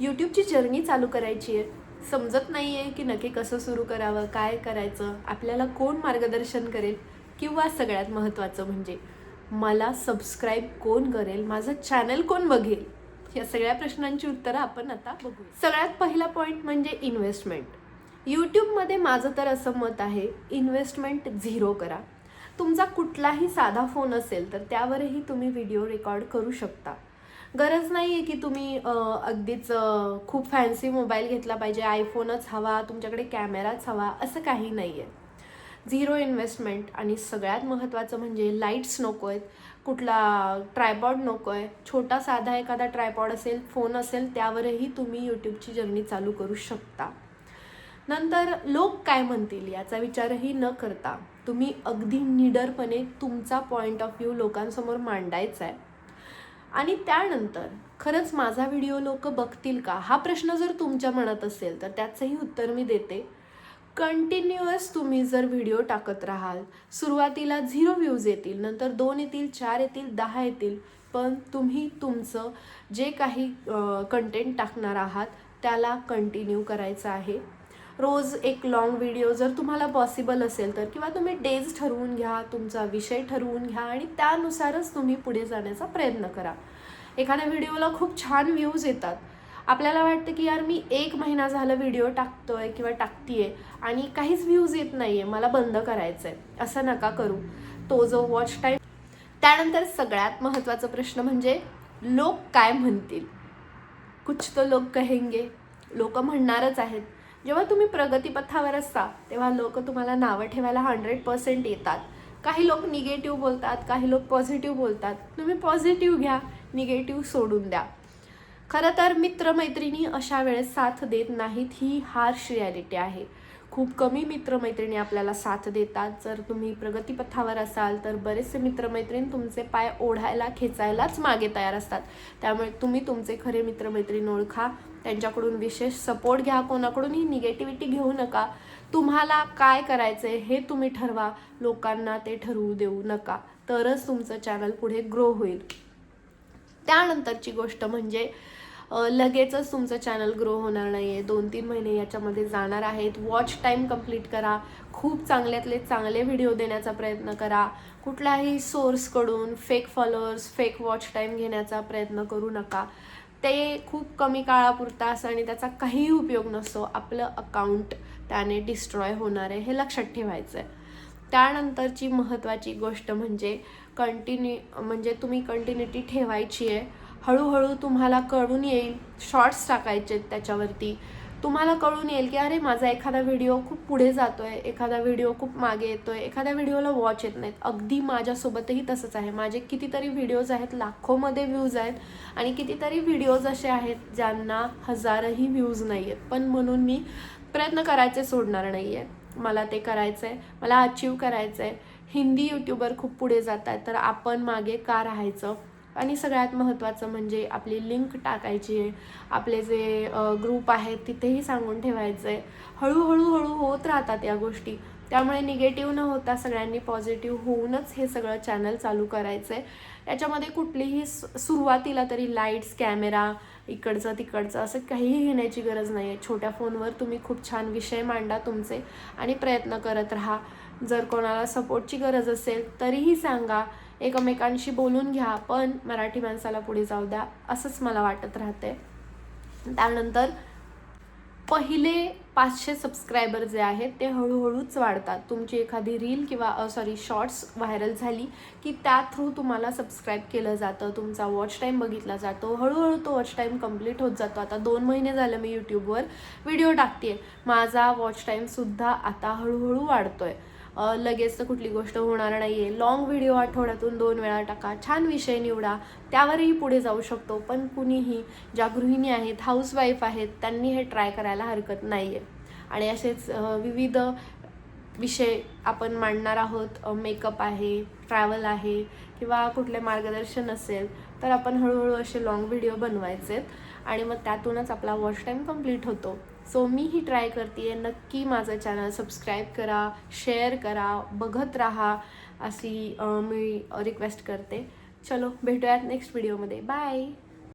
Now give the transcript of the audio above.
यूट्यूबची journey चालू करायची आहे. समजत नाही आहे की नक्की कसं सुरू करावं काय करायचं आपल्याला कोण मार्गदर्शन करेल किंवा सगळ्यात महत्त्वाचं म्हणजे मला सबस्क्राईब कोण करेल माझं चॅनल कोण बघेल? या सगळ्या प्रश्नांची उत्तरं आपण आता बघू सगळ्यात पहिला पॉईंट म्हणजे इन्व्हेस्टमेंट यूट्यूबमध्ये माझं तर असं मत आहे इन्व्हेस्टमेंट झिरो करा. तुमचा कुठलाही साधा फोन असेल तर त्यावरही तुम्ही व्हिडिओ रेकॉर्ड करू शकता. गरज नाही आहे की तुम्ही अगदीच खूप फॅन्सी मोबाईल घेतला पाहिजे आयफोनच हवा तुमच्याकडे कॅमेराच हवा असं काही नाही आहे झिरो इन्व्हेस्टमेंट आणि सगळ्यात महत्त्वाचं म्हणजे लाईट्स नको आहेत कुठला ट्रायपॉड नको आहे छोटा साधा एखादा ट्रायपॉड असेल फोन असेल त्यावरही तुम्ही यूट्यूबची जर्नी चालू करू शकता. नंतर लोक काय म्हणतील याचा विचारही न करता तुम्ही अगदी निडरपणे तुमचा पॉईंट ऑफ व्ह्यू लोकांसमोर मांडायचा आहे आणि त्यानंतर खरंच माझा व्हिडिओ लोक बघतील का? हा प्रश्न जर तुमच्या मनात असेल तर त्याचंही उत्तर मी देते. कंटिन्युअस तुम्ही जर व्हिडिओ टाकत राहाल सुरुवातीला झिरो व्ह्यूज येतील नंतर दोन येतील चार येतील दहा येतील पण तुम्ही तुमचं जे काही कंटेंट टाकणार आहात त्याला कंटिन्यू करायचं आहे. रोज एक लॉंग व्हिडिओ जर तुम्हाला पॉसिबल असेल तर किंवा तुम्ही डेज ठरवून घ्या तुमचा विषय ठरवून घ्या आणि त्यानुसारच तुम्ही पुढे जाण्याचा प्रयत्न करा. एखाद्या व्हिडिओला खूप छान व्ह्यूज येतात. आपल्याला वाटतं की यार मी एक महिना झालं व्हिडिओ टाकतोय किंवा टाकतीये आणि काहीच व्ह्यूज येत नाहीये मला बंद करायचं आहे असं नका करू. तो जो वॉच टाईम त्यानंतर सगळ्यात महत्त्वाचा प्रश्न म्हणजे लोक काय म्हणतील? कुछ तो लोक कहेंगे. लोक म्हणणारच आहेत. जेव्हा तुम्ही प्रगतीपथावर असता तेव्हा लोक तुम्हाला नावं ठेवायला हंड्रेड पर्सेंट येतात. काही लोक निगेटिव्ह बोलतात काही लोक पॉझिटिव्ह बोलतात. तुम्ही पॉझिटिव्ह घ्या निगेटिव्ह सोडून द्या. खरं तर मित्रमैत्रिणी अशा वेळेस साथ देत नाहीत ही हार्श रियालिटी आहे. खूप कमी मित्रमैत्रिणी आपल्याला साथ देतात. जर तुम्ही प्रगतीपथावर असाल तर बरेचसे मित्रमैत्रीण तुमचे पाय ओढायला खेचायलाच मागे तयार असतात. त्यामुळे तुम्ही तुमचे खरे मित्रमैत्रीण ओळखा. त्यांच्याकडून विशेष सपोर्ट घ्या. कोणाकडूनही निगेटिव्हिटी घेऊ नका. तुम्हाला काय करायचं आहे हे तुम्ही ठरवा. लोकांना ते ठरवू देऊ नका. तरच तुमचं चॅनल पुढे ग्रो होईल. त्यानंतरची गोष्ट म्हणजे लगेचच तुमचं चॅनल ग्रो होणार नाही आहे दोन तीन महिने याच्यामध्ये जाणार आहेत. वॉच टाईम कंप्लीट करा. खूप चांगल्यातले चांगले व्हिडिओ देण्याचा प्रयत्न करा. कुठल्याही सोर्सकडून fake followers fake watch time घेण्याचा प्रयत्न करू नका. ते खूप कमी काळापुरता असं आणि त्याचा काहीही उपयोग नसतो आपलं अकाउंट त्याने डिस्ट्रॉय होणार आहे हे लक्षात ठेवायचं आहे त्यानंतरची महत्त्वाची गोष्ट म्हणजे कंटिन्यू म्हणजे तुम्ही कंटिन्युटी ठेवायची आहे हळूहळू तुम्हाला कळून येईल. शॉर्ट्स टाकायचे त्याच्यावरती. तुम्हाला कळून येईल की अरे माझा एखादा व्हिडिओ खूप पुढे जातो आहे एखादा व्हिडिओ खूप मागे येतो आहे एखाद्या व्हिडिओला वॉच येत नाहीत. अगदी माझ्यासोबतही तसंच आहे. माझे कितीतरी व्हिडिओज आहेत लाखोमध्ये व्ह्यूज आहेत आणि कितीतरी व्हिडिओज असे आहेत ज्यांना हजारही व्ह्यूज नाही आहेत पण म्हणून मी प्रयत्न करायचे सोडणार नाही आहे मला ते करायचं आहे मला अचीव करायचं आहे हिंदी यूट्यूबर खूप पुढे जात आहेत तर आपण मागे का राहायचं? आणि सगळ्यात महत्त्वाचं म्हणजे आपली लिंक टाकायची. आहे आपले जे ग्रुप आहेत तिथेही सांगून ठेवायचं आहे हळूहळू हळू होत राहतात या गोष्टी. त्यामुळे निगेटिव्ह न होता सगळ्यांनी पॉझिटिव्ह होऊनच हे सगळं चॅनल चालू करायचं आहे याच्यामध्ये कुठलीही सु- सुरुवातीला तरी लाईट्स कॅमेरा इकडचं तिकडचं असं काहीही घेण्याची गरज नाही आहे छोट्या फोनवर तुम्ही खूप छान विषय मांडा तुमचे आणि प्रयत्न करत राहा. जर कोणाला सपोर्टची गरज असेल तरीही सांगा. एकमेकांशी बोलून घ्या पण मराठी माणसाला पुढे जाऊ द्या असंच मला वाटत राहते त्यानंतर पहिले पाचशे सबस्क्रायबर जे आहेत ते हळूहळूच वाढतात. तुमची एखादी रील किंवा सॉरी शॉर्ट्स व्हायरल झाली की त्या थ्रू तुम्हाला सबस्क्राईब केलं जातं तुमचा वॉच टाईम बघितला जातो. हळूहळू तो वॉच टाईम कंप्लीट होत जातो. आता दोन महिने झालं मी यूट्यूबवर व्हिडिओ टाकते माझा वॉच टाईमसुद्धा आता हळूहळू वाढतो आहे लगेच तर कुठली गोष्ट होणार नाही आहे लॉंग व्हिडिओ आठवड्यातून दोन वेळा टाका. छान विषय निवडा. त्यावरही पुढे जाऊ शकतो. पण कुणीही ज्या गृहिणी आहेत हाऊसवाईफ आहेत त्यांनी हे ट्राय करायला हरकत नाही आहे आणि असेच विविध विषय आपण मांडणार आहोत. मेकअप आहे ट्रॅव्हल आहे किंवा कुठले मार्गदर्शन असेल तर आपण हळूहळू असे लॉंग व्हिडिओ बनवायचे आहेत आणि मग त्यातूनच आपला वॉच टाईम कंप्लीट होतो. सो मी ही ट्राय करते नक्की माझं चॅनल सबस्क्राईब करा शेअर करा बघत राहा अशी मी रिक्वेस्ट करते. चलो भेटूयात नेक्स्ट व्हिडिओमध्ये बाय